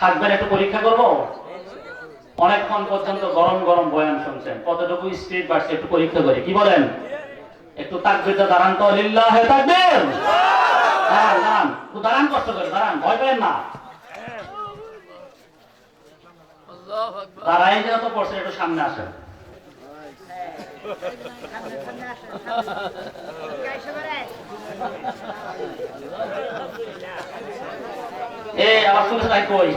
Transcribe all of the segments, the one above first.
থাকবেন, একটু পরীক্ষা করব? অনেকক্ষণ পর্যন্ত গরম গরম বয়ান শুনছেন। কতটুকু স্পিড বাড়ছে একটু পরীক্ষা করি। কি বলেন? একটু তাকবিরটা দাঁড়ান তো। দাঁড়ান দাঁড়ান। কষ্ট করে, দাঁড়ান। ভয় পেলেন না? দাঁড়াই যে তো পড়ছে একটু সামনে আসেন। এ, আবার শুনছে তাই কই?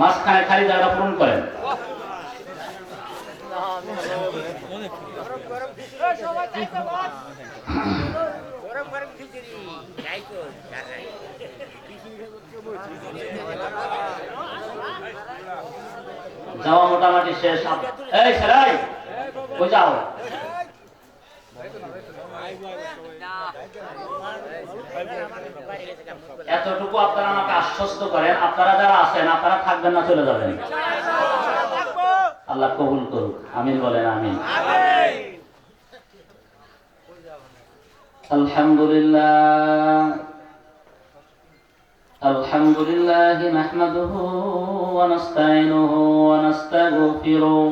মাঝখানে খালি জায়গা পূরণ করেন। যাওয়া মোটামুটি শেষ। এই, সেরাই! যাও এতটুকু আপনারা আমাকে আশ্বস্ত করেন আপনারা যারা আছেন আপনারা থাকবেন না চলে যাবেন আল্লাহ কবুল করুক আমিন বলেন আমিন আলহামদুলিল্লাহ الحمد لله نحمده ونستعينه ونستغفره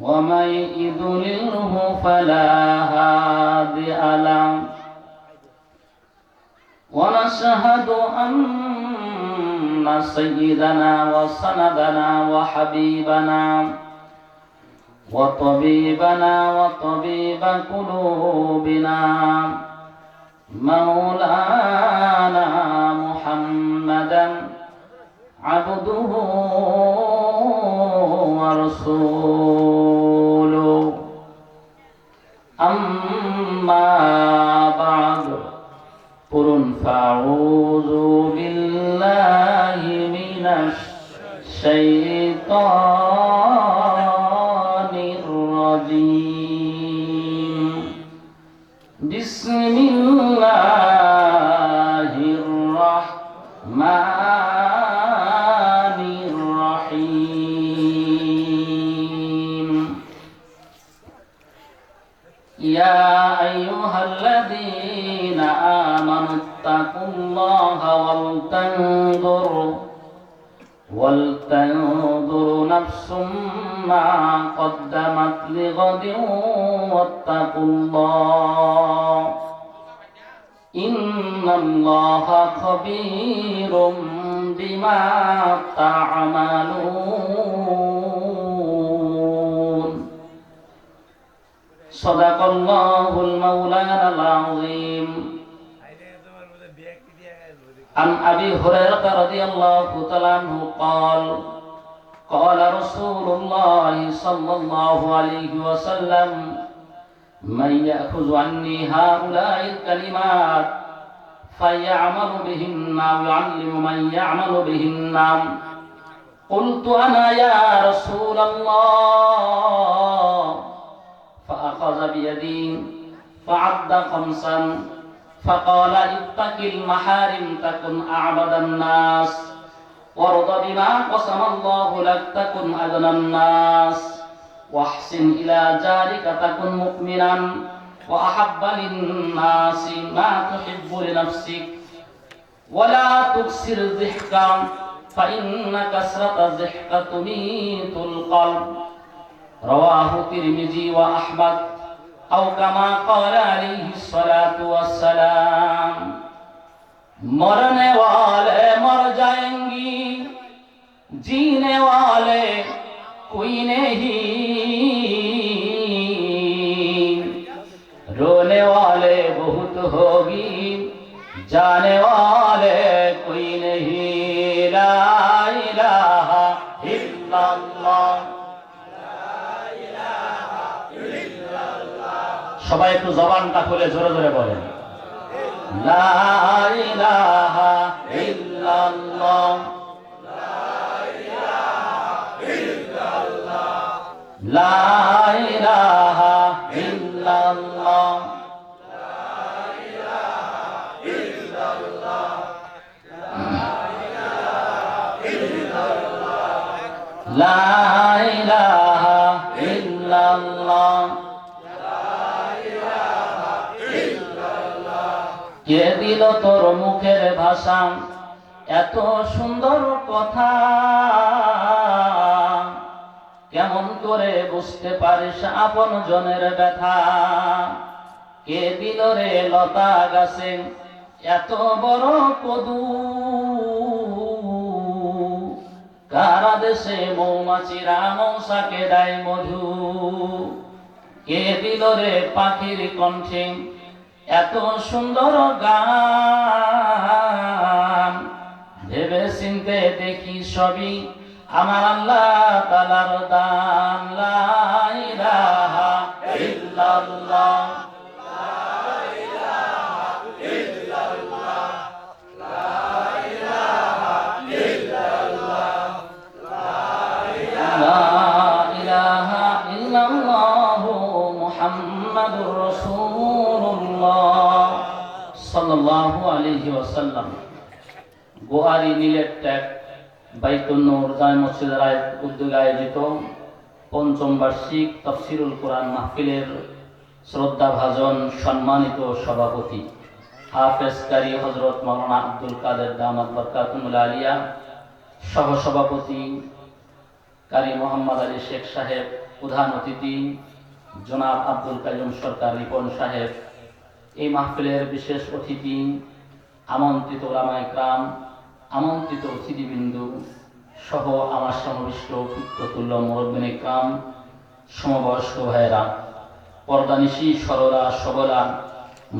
ومن يضلله فلا هادي له ونشهد أن سيدنا وسندنا وحبيبنا وطبيبنا وطبيب قلوبنا مولانا محمدا عبده ورسوله أما بعد قل فاعوذ بالله من الشيطان الرجيم بسم الله آمنوا اتقوا الله ولتنظر ولتنظر نفس ما قدمت لغد واتقوا الله. إن الله خبير بما تعملون. صدق الله المولانا العظيم. عن أبي هريرة رضي الله تعالى عنه قال قال رسول الله صلى الله عليه وسلم من يأخذ عني هؤلاء الكلمات فيعمل بهن ويعلم من يعمل بهن قلت أنا يا رسول الله فأخذ بيدي فعد خمسا فقال اتق المحارم تكن أعبد الناس. وارض بما قسم الله لك تكن أدنى الناس. واحسن إلى جارك تكن مؤمنا وأحب للناس ما تحب لنفسك. ولا تكسر ضحكا فإن كسرة الضحك تميت القلب. رواه الترمذي وأحمد. मरने वाले मर जाएँगी, जीने वाले कोई नहीं। रोने वाले बहुत होगी, जाने वाले कोई नहीं। সবাই একটু জবানটা খুলে জোরে জোরে বলেন। লা লা তোর মুখের ভাষা, এত সুন্দর কথা। কেমন করে বুঝতে পারিস আপন জনের ব্যথা? কে দিল রে লতা গাছে এত বড় কদু? কারা দেশে মৌমাছিরা মৌসাকে দেয় মধু? কে দিল রে পাখির কণ্ঠে এত সুন্দর গান। ভেবে চিনতে দেখি সবই আমার আল্লাহ তালার দান। লা ইলাহা ইল্লাল্লাহ। সাল্লাল্লাহু আলাইহি ওয়াসাল্লাম। গোয়ারি নীলের ট্যাগ বাইতুল নূর জামে মসজিদ রায় উদ্যোগে আয়োজিত পঞ্চম বার্ষিক তফসিরুল কোরআন মাহফিলের শ্রদ্ধাভাজন সম্মানিত সভাপতি হাফেজ কারি হজরত মৌলানা আব্দুল কাদের দামাত বরকাতুল আলিয়া, সহসভাপতি কারি মোহাম্মদ আলী শেখ সাহেব প্রধান অতিথি জনাব আব্দুল কাইম সরকার রিপন সাহেব এই মাহফিলের বিশেষ অতিথি আমন্ত্রিত ওলামা ইকরাম, আমন্ত্রিত অতিথিবৃন্দু সহ আমার সমাবিষ্ট পুত্রতুল্য মুরব্বিন ইকরাম, সমবয়স্ক ভাইয়েরা, পর্দানিশি সরলা সবলা,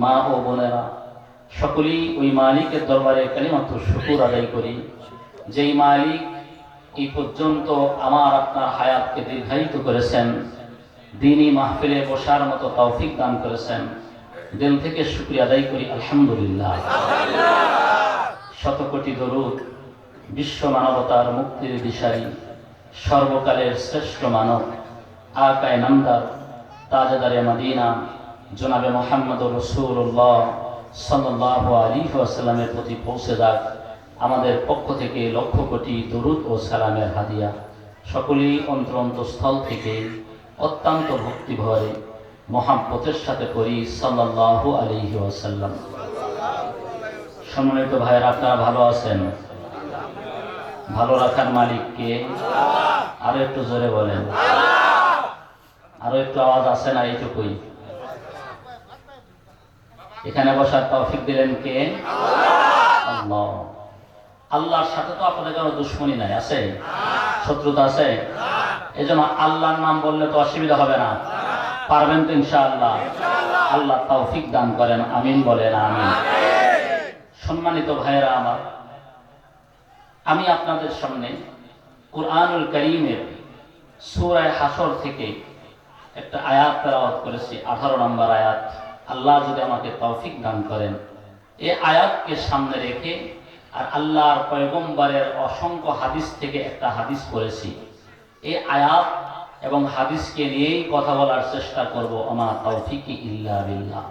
মা ও বোনেরা, সকলেই ওই মালিকের দরবারে কালিমাত্র শুকুর আদায় করি। যেই মালিক এই পর্যন্ত আমার আপনার হায়াতকে দীর্ঘায়িত করেছেন, দিনই মাহফিলে বসার মতো তৌফিক দান করেছেন। দিল থেকে শুক্রিয়া আদায় করি, আলহামদুলিল্লাহ। শত কোটি দরুদ বিশ্ব মানবতার মুক্তির দিশারি, সর্বকালের শ্রেষ্ঠ মানব, আকায় নামদার, তাজাদারে মদিনা, জনাবে মোহাম্মদ রসুল্লাহ সাল্লাহ আলী আসাল্লামের প্রতি পৌঁছে যাক। আমাদের পক্ষ থেকে লক্ষ কোটি দরুদ ও সালামের হাদিয়া। সকলেই অন্তর অন্তঃস্থল থেকে অত্যন্ত ভক্তি ভরে মহাব্বতের সাথে করি সাল্লাহ আলহি আসাল্লাম সম্মানিত ভাইয়ের, আপনারা ভালো আছেন? ভালো রাখার মালিককে আরও একটু জোরে বলেন। আরও একটু আওয়াজ আছে না এইটুকুই? এখানে বসার তৌফিক দিলেন কে? আল্লাহ। আল্লাহর সাথে তো আপনাদের কোনো দুশ্মনী নাই, আছে? শত্রুতা আছে? এই জন্য আল্লাহর নাম বললে তো অসুবিধা হবে না। পারবেন তো ইনশাআল্লাহ? আল্লাহ তৌফিক দান করেন, আমিন বলেন, আমিন। সম্মানিত ভাইয়েরা আমার, আমি আপনাদের সামনে কোরআনুল করিমের সুরায় হাসর থেকে একটা আয়াত তেলাওয়াত করেছি, আঠারো নম্বর আয়াত। আল্লাহ যদি আমাকে তৌফিক দান করেন, এই আয়াতকে সামনে রেখে আর আল্লাহর পয়গম্বরের অসংখ্য হাদিস থেকে একটা হাদিস করেছি এই আয়াত এবং হাদিসকে নিয়েই কথা বলার চেষ্টা করব আমার তৌফিকি ইল্লা বিল্লাহ।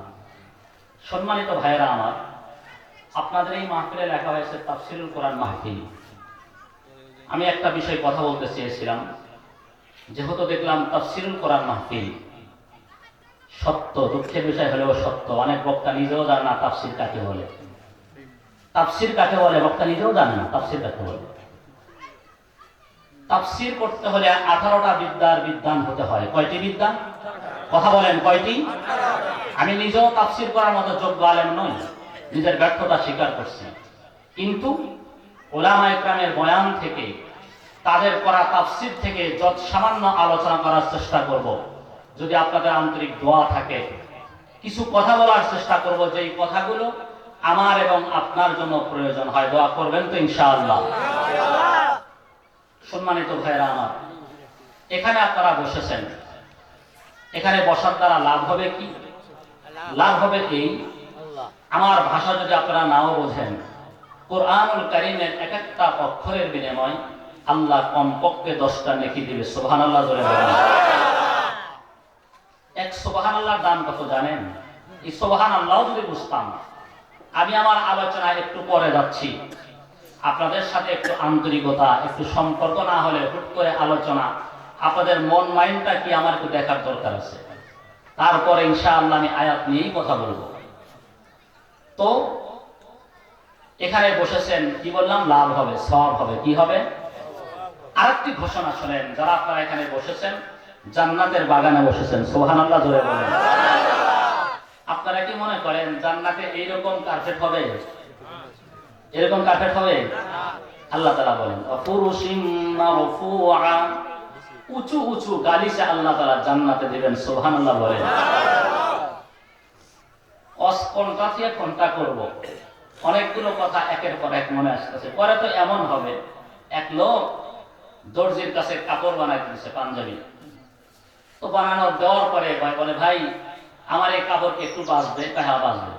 সম্মানিত ভাইয়েরা আমার, আপনাদের এই মাহফিলে লেখা হয়েছে তাফসিরুল কোরআন মাহফিল। আমি একটা বিষয় কথা বলতে চেয়েছিলাম, যেহেতু দেখলাম তাফসিরুল কোরআন মাহফিল সত্য, দুঃখের বিষয় হলেও সত্য, অনেক বক্তা নিজেও জানে না তাফসির কাকে বলে। তাফসির কাকে বলে? বক্তা নিজেও জানে না তাফসির কাকে বলে। তাফসির করতে হলে আঠারোটা বিদ্যার বিদ্যান হতে হয়। কয়টি বিদ্যা কথা বলেন, কয়টি? আমি নিজেও তাফসির করার মতো যোগ্য আলেম নই, নিজের ব্যর্থতা স্বীকার করছি। কিন্তু ওলামা একরামের বয়ান থেকে, তাদের করা তাফসির থেকে যত সামান্য আলোচনা করার চেষ্টা করব, যদি আপনাদের আন্তরিক দোয়া থাকে, কিছু কথা বলার চেষ্টা করব যে এই কথাগুলো আমার এবং আপনার জন্য প্রয়োজন হয়, দোয়া করবেন তো ইনশাআল্লাহ। সম্মানিত ভাইরা আমার, এখানে আপনারা বসেছেন। এখানে বসার দ্বারা লাভ হবে কি? লাভ হবে এই, আমার ভাষা যদি আপনারা নাও বোঝেন, কোরআনুল কারিমের এক একটা অক্ষরের বিনিময় আল্লাহ কমপক্ষে দশটা নেকি দিবে। সোহান আল্লাহ ধরে এক সোবাহান আল্লাহর দাম কত জানেন? এই সোবাহান আল্লাহ যদি বুঝতাম। আমি আমার আলোচনায় একটু পরে যাচ্ছি। আপনাদের সাথে একটু আন্তরিকতা, একটু সম্পর্ক না হলে হুট করে আলোচনা, আপনাদের মন মাইন্ডটা কি আমার একটু দেখার দরকার আছে? তারপরে ইনশাআল্লাহ আমি আয়াত নিয়েই কথা বলব। তো, এখানে বসেছেন, কি বললাম? লাভ হবে সব হবে, কি হবে? আরেকটি ঘোষণা শোনেন, যারা আপনারা এখানে বসেছেন, জান্নাতের বাগানে বসেছেন সোহান আল্লাহ ধরে বলেন। আপনারা কি মনে করেন, জান্নাতে এইরকম কার্পেট হবে? এরকম কার্পেট হবে? আল্লাহ তালা বলেন উঁচু উঁচু গালিসে আল্লাহ তালা জান্নাতে দিবেন সোহান আল্লাহ বলেন। অস কোনটা থেকে কোনটা করব? অনেকগুলো কথা একের পর এক মনে আসতেছে। পরে তো এমন হবে, এক লোক দর্জির কাছে কাপড় বানাই দিয়েছে, পাঞ্জাবি। তো বানানো দেওয়ার পরে ভাই বলে, ভাই, আমার এই কাপড় কি একটু বাঁচবে? হ্যাঁ বাঁচবে।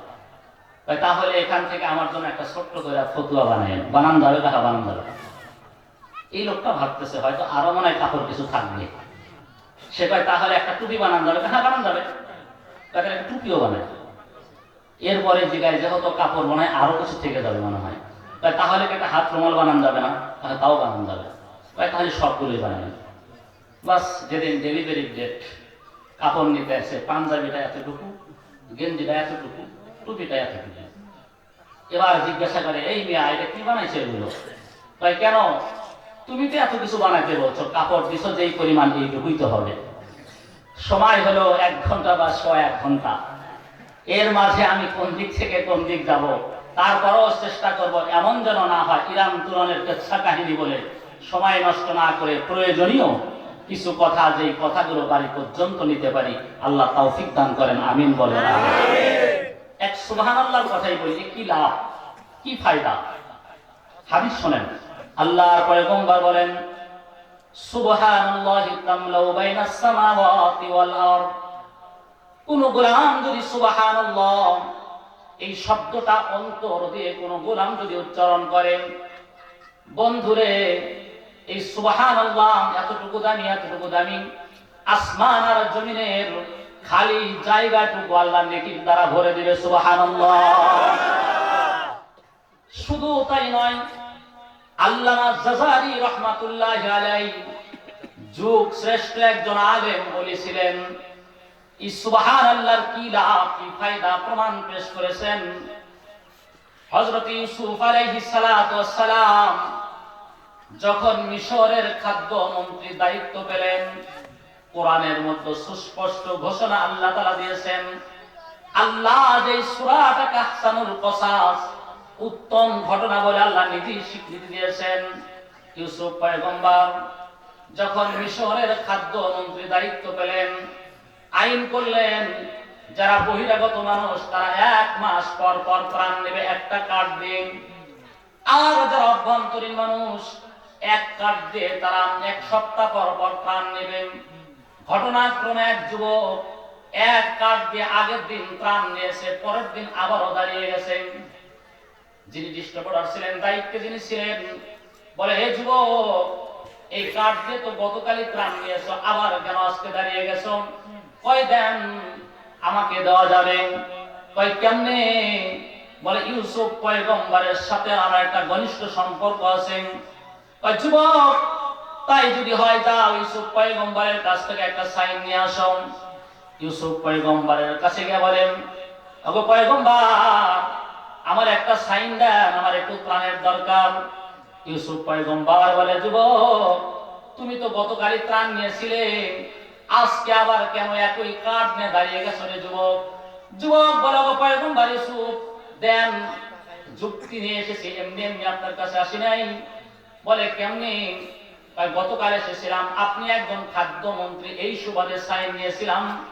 তাহলে এখান থেকে আমার জন্য একটা ছোট্ট করে ফতুয়া বানায় বানান যাবে হ্যাঁ বানান যাবে এই লোকটা ভাবতেছে, হয়তো আরও মনে হয় কাপড় কিছু থাকবে। সে কয়, তাহলে একটা টুপি বানান যাবে হ্যাঁ বানান যাবে তাকে একটা টুপিও বানায়। এরপরে জিগায়, যেহেতু কাপড় বানায় আরও কিছু থেকে যাবে মনে হয়। তাই তাহলে একটা হাত রুমাল বানান যাবে না? তাহলে তাও বানান যাবে। তাই তাহলে সবগুলোই বানাবেন বাস, যেদিন ডেলিভারি ডেট, কাপড় নিতে আসে পাঞ্জাবিটা এতটুকু, গেঞ্জিটা এতটুকু, টুপিটা এতটুকু। এবার জিজ্ঞাসা করে, এই মেয়ে, এটা কি বানাইছে এগুলো? তাই কেন? তুমি তো এত কিছু বানাইতে বলছো, কাপড় দিছো যেই পরিমাণ এইটুকুই হবে। সময় হলো এক ঘণ্টা বা ছ এক ঘণ্টা। এর মাঝে আমি কোন দিক থেকে কোন দিক যাব, তারপরও চেষ্টা করব, এমন যেন না হয় ইরান তুরনের কেচ্ছা কাহিনী বলে সময় নষ্ট না করে প্রয়োজনীয় কিছু কথা, যেই কথাগুলো বাড়ি পর্যন্ত নিতে পারি, আল্লাহ তৌফিক দান করেন, আমিন বলেন সুবহান আল্লাহর কথাই বলি যে কি লাভ? কি ফায়দা? হাদিস শোনেন। আল্লাহর পয়গম্বর বলেন, সুবহানাল্লাহি তামলাউ বাইনাস সামাওয়াতি ওয়াল আরদ। কোন গোলাম যদি সুবহানাল্লাহ, এই শব্দটা অন্তর দিয়ে কোন গোলাম যদি উচ্চারণ করে, বন্ধুরে, এই সুবহানাল্লাহ এতটুকু দামি এতটুকু দামি, আসমান আর জমিনের খালি জায়গাটুকু আল্লাহ নেকির দ্বারা ভরে দিবে, সুবহানাল্লাহ। শুধু তাই নয় রহমাতুল্লাহ যুগ শ্রেষ্ঠ একজন আলেম বলেছিলেন যখন মিশরের খাদ্য মন্ত্রী দায়িত্ব পেলেন কোরআনের মধ্যে সুস্পষ্ট ঘোষণা আল্লাহ তাআলা দিয়েছেন, আল্লাহ যে সূরাটা কসাস, উত্তম ঘটনা বলে আল্লাহ নিজেই স্বীকৃতি দিয়েছেন। ইউসুফ পয়গম্বর যখন মিশরের খাদ্য মন্ত্রী দায়িত্ব পেলেন, আইন করলেন, যারা বহিরাগত মানুষ, তারা এক মাস পর পর প্রাণ নেবে একটা কার্ড দিন আর যারা অভ্যন্তরীণ মানুষ, এক কার্ড দিয়ে তারা এক সপ্তাহ পর পর প্রাণ নেবেন ঘটনাক্রমে এক যুবক এক কার্ড দিয়ে আগের দিন প্রাণ নিয়েছে পরের দিন আবারও দাঁড়িয়ে গেছেন যিনি ডিস্ট্রিবিউটর ছিলেন, দায়িত্বে যিনি ছিলেন, বলে, হে যুবক, এই কার্ড দিয়ে তো গতকালই প্রাণ নিয়েছো আবার কেন আজকে দাঁড়িয়ে গেছো? কয়, দেন, আমাকে দেওয়া যাবে। কয়, কেমনে? বলে, ইউসুফ পয়গম্বরের সাথে আমার একটা ঘনিষ্ঠ সম্পর্ক আছে। কয়, যুবক তাই যদি হয় যাও ইউসুফ পয়গম্বরের কাছ থেকে একটা সাইন নিয়ে আসো। ইউসুফ পয়গম্বরের কাছে গিয়ে বলেন, ওগো পয়গম্বর, আমার একটা সাইন দেন, আমার একটু প্রাণের দরকার। ইউসুফ পয়গম্বর বলে যুবক তুমি তো গতকালই ত্রাণ নিয়েছিলে, আজকে আবার কেন একই কাঠ নিয়ে দাঁড়িয়ে গেছো রে যুবক? যুবক বলে গো পয়গম্বর ইউসুফ, দেন, যুক্তি নিয়ে এসেছি, এমনি এমনি আপনার কাছে আসি নাই। বলে, কেমনি? গতকাল এসেছিলাম। আপনি একজন খাদ্য মন্ত্রী, এই সুবাদে সাইন নিয়েছিলাম।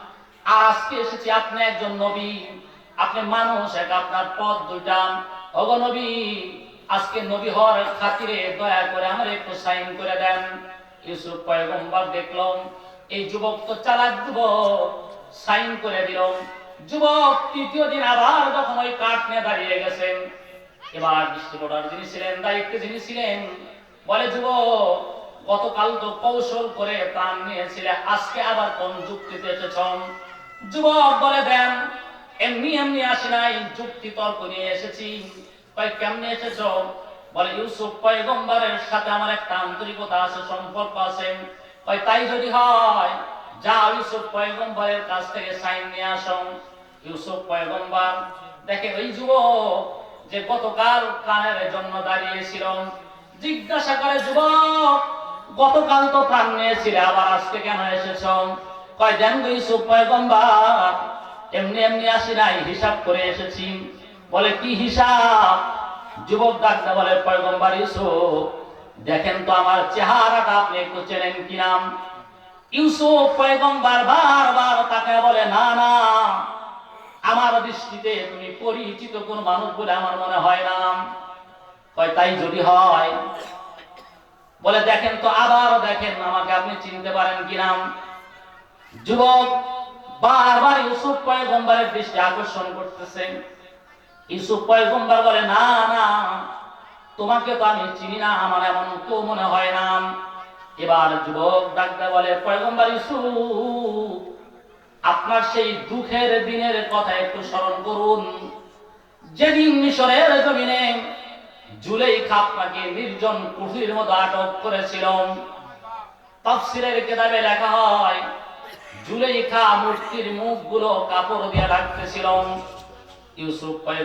আর আজকে এসেছি আপনি একজন নবী। আপনি মানুষ, এক আপনার পদ দুইটা। অগ নবী, আজকে নবী হওয়ার খাতিরে দয়া করে আমার একটু সাইন করে দেন। ইউসুফ পয়গম্বর দেখলাম, এই যুবক তো চালাক যুবক, সাইন করে দিল। যুবক তৃতীয় দিন আবার যখন ওই কাঠ নিয়ে দাঁড়িয়ে গেছেন, এবার ডিস্ট্রিবিউটার যিনি ছিলেন, দায়িত্বে যিনি ছিলেন, বলে যুবক গতকাল তো কৌশল করে প্রাণ নিয়েছিলে, আজকে আবার কোন যুক্তিতে এসেছ? যুবক বলে দেন এমনি এমনি আসি নাই, যুক্তি তর্ক নিয়ে এসেছি। কেমনে এসেছ? বলে, ইউসুফ, পয়গম্বরের সাথে আমার একটা আন্তরিকতা আছে, সম্পর্ক আছে। কয়, তাই যদি হয় যা ইউসুফ পয়গম্বরের কাছ থেকে সাইন নিয়ে আসো। ইউসুফ পয়গম্বর দেখে, ওই যুবক যে গতকাল কানের জন্য দাঁড়িয়েছিল। জিজ্ঞাসা করে, যুবক গতকাল তো প্রাণ নিয়েছিলে, আবার আজকে কেন এসেছ? কয় দেন ইউসুফ পয়গম্বর এমনি এমনি আসি নাই, হিসাব করে এসেছি। বলে, কি হিসাব? যুবক ডাক্তার বলে পয়গম্বর ইউসুফ, দেখেন তো আমার চেহারাটা, আপনি একটু চেনেন কি নাম? ইউসুফ পয়গম্বর বারবার তাকে বলে, না না, আমার দৃষ্টিতে তুমি পরিচিত কোন মানুষ বলে আমার মনে হয় না। কয়, তাই যদি হয় বলে, দেখেন তো আবার দেখেন, আমাকে আপনি চিনতে পারেন কি নাম যুবক বারবার ইউসুফ পয়গম্বরের দৃষ্টি আকর্ষণ করতেছেন ইউসুফ পয়গম্বর বলে, না না, তোমাকে তো আমি চিনি না, আমার এমন কেউ মনে হয় না। এবার যুবক ডাক্তার বলে, পয়গম্বর ইউসুফ, আপনার সেই দুঃখের দিনের কথা একটু স্মরণ করুন। যেদিন মিশরের জমিনে জুলেইখা আপনাকে নির্জন কুঠির মতো আটক করেছিল তাফসিরের কেতাবে লেখা হয় জুলেইখা মূর্তির মুখগুলো কাপড় দিয়ে ইউসুফ করে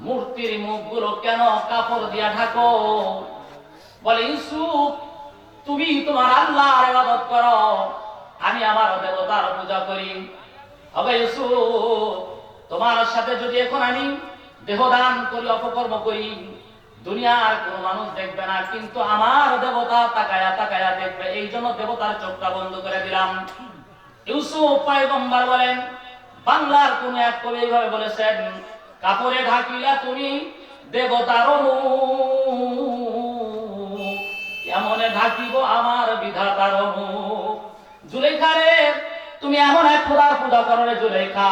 মূর্তির মুখগুলো কেন কাপড় দিয়ে ঢাকো? বলে, ইউসুফ, তুমি তোমার করো, আমি পূজা করি। হবে তোমার সাথে যদি এখন আমি দেহদান করি, অপকর্ম করি, দুনিয়ার কোন মানুষ দেখবে না, কিন্তু আমার দেবতা তাকায়া তাকায়া দেখবে। এই জন্য দেবতার চোখটা বন্ধ করে দিলাম। ইউসুফ পয়গম্বর বলেন, বাংলার কোন এক কবি এইভাবে বলেছেন, কাপড়ে ঢাকিলা তুমি দেবতার কেমনে ঢাকিব আমার বিধাতার জুলেখা রে তুমি এমন এক খোদার পূজা করো রে জুলেখা।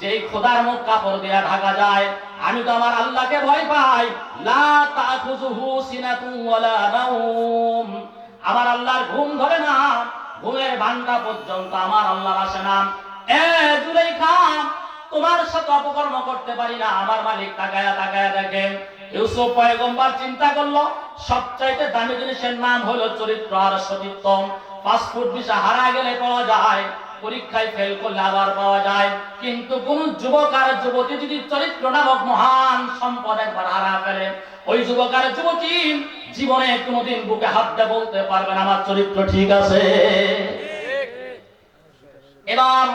যেই খোদার মুখ কাপড় দিয়া ঢাকা যায়, আমি তো আমার আল্লাহকে ভয় পাই। লা আমার আল্লাহর ঘুম ধরে না, ঘুমের ভান্ডা পর্যন্ত আমার আল্লাহর আসে না। এ জুলেখা তোমার সাথে অপকর্ম করতে পারি না, আমার মালিক তাকায়া তাকায়া দেখেন ইউসুফ পয়গম্বর চিন্তা করল, সবচাইতে দামি জিনিসের নাম হলো চরিত্র আর সতীত্ব। পাসপোর্ট ভিসা হারা গেলে পাওয়া যায়। পরীক্ষায় ফেল করলে আবার পাওয়া যায়। কিন্তু কোন যুবক আর যুবতী যদি চরিত্র নামক মহান সম্পদ একবার হারা ফেলে, ওই যুবক আর যুবতী জীবনে কোনোদিন বুকে হাত দিয়ে বলতে পারবেন আমার চরিত্র ঠিক আছে। এবার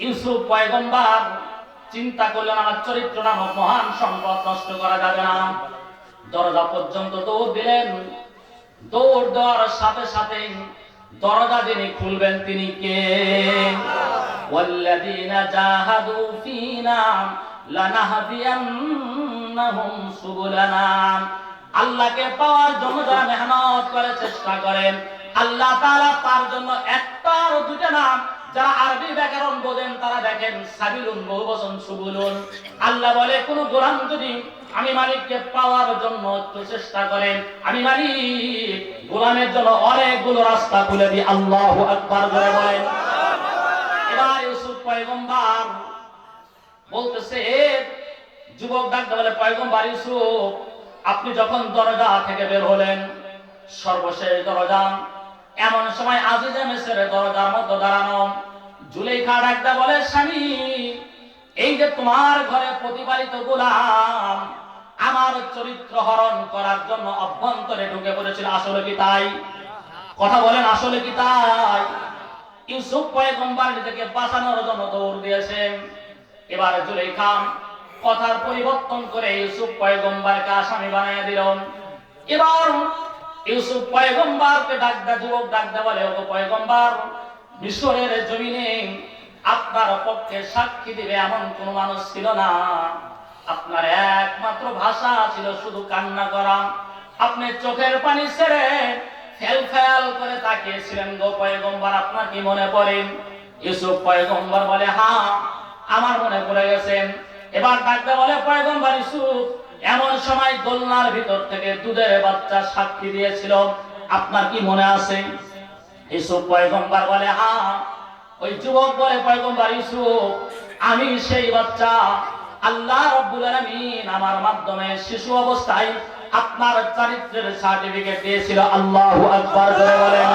ইউসুফ পয়গম্বর চিন্তা করলেন, আমার চরিত্র নামক মহান সম্পদ নষ্ট করা যাবে না। দরজা পর্যন্ত দৌড় দিলেন। দৌড় দেওয়ার সাথে সাথে দরজা যিনি খুলবেন তিনি কে والذين جاهدوا فينا لنهدينهم سبلنا আল্লাহকে পাওয়ার জন্য যারা মেহনত করে চেষ্টা করেন আল্লাহ তাআলা তার জন্য একটার দুটো নাম যারা আরবি ব্যাকরণ বোঝেন, তারা দেখেন সাবিলুন বহু বচন সুবুলুন। আল্লাহ বলে, কোন গোলাম যদি আমি মালিককে পাওয়ার জন্য চেষ্টা করেন, আমি মালিক, গোলামের জন্য অনেকগুলো রাস্তা খুলে দিই, আল্লাহ আকবার করে বলেন। এবার ইউসুফ পয়গম্বর বলতেছে, "এ যুবক ডাকতে বলে, পয়গম্বর ইউসুফ, আপনি যখন দরজা থেকে বের হলেন, সর্বশেষ দরজা এমন সময় আজিজে মেসের দরজার মধ্যে দাঁড়ানো। জুলেখা ডাকতে বলে, স্বামী, এই যে তোমার ঘরে প্রতিপালিত গোলাম, আমার চরিত্র হরণ করার জন্য অভ্যন্তরে ঢুকে পড়েছিল, আসলে কি তাই? কথা বলেন, আসলে কি তাই? ইউসুফ পয়গম্বর নিজেকে বাঁচানোর জন্য দৌড় দিয়েছেন এবার জুলেখা কথার পরিবর্তন করে ইউসুফ পয়গম্বরকে আসামি বানিয়ে দিল। এবার ইউসুফ পয়গম্বরকে ডাক দা যুবক ডাক দা বলে, ওগো পয়গম্বর, মিশরের জমিনে আপনার পক্ষে সাক্ষী দিবে এমন কোন মানুষ ছিল না। আপনার একমাত্র ভাষা ছিল শুধু কান্না করা। আপনি চোখের পানি ছেড়ে ফেল ফেল করে তাকিয়েছিলেন গো পয়গম্বর, আপনার কি মনে পড়ে? ইউসুফ পয়গম্বর বলে হ্যাঁ আমার মনে পড়ে গেছেন এবার ডাকতে বলে, পয়গম্বর ইউসুফ এমন সময় দোলনার ভিতর থেকে দুধের বাচ্চা সাক্ষী দিয়েছিল। আপনার কি মনে আছে? পয়গম্বর বলে হ্যাঁ ওই যুবক বলে ইউসুফ, আমি সেই বাচ্চা। আল্লাহ রাব্বুল আলামিন আমার মাধ্যমে শিশু অবস্থায় আপনার চরিত্রের সার্টিফিকেট দিয়েছিল। আল্লাহু আকবার বলেন।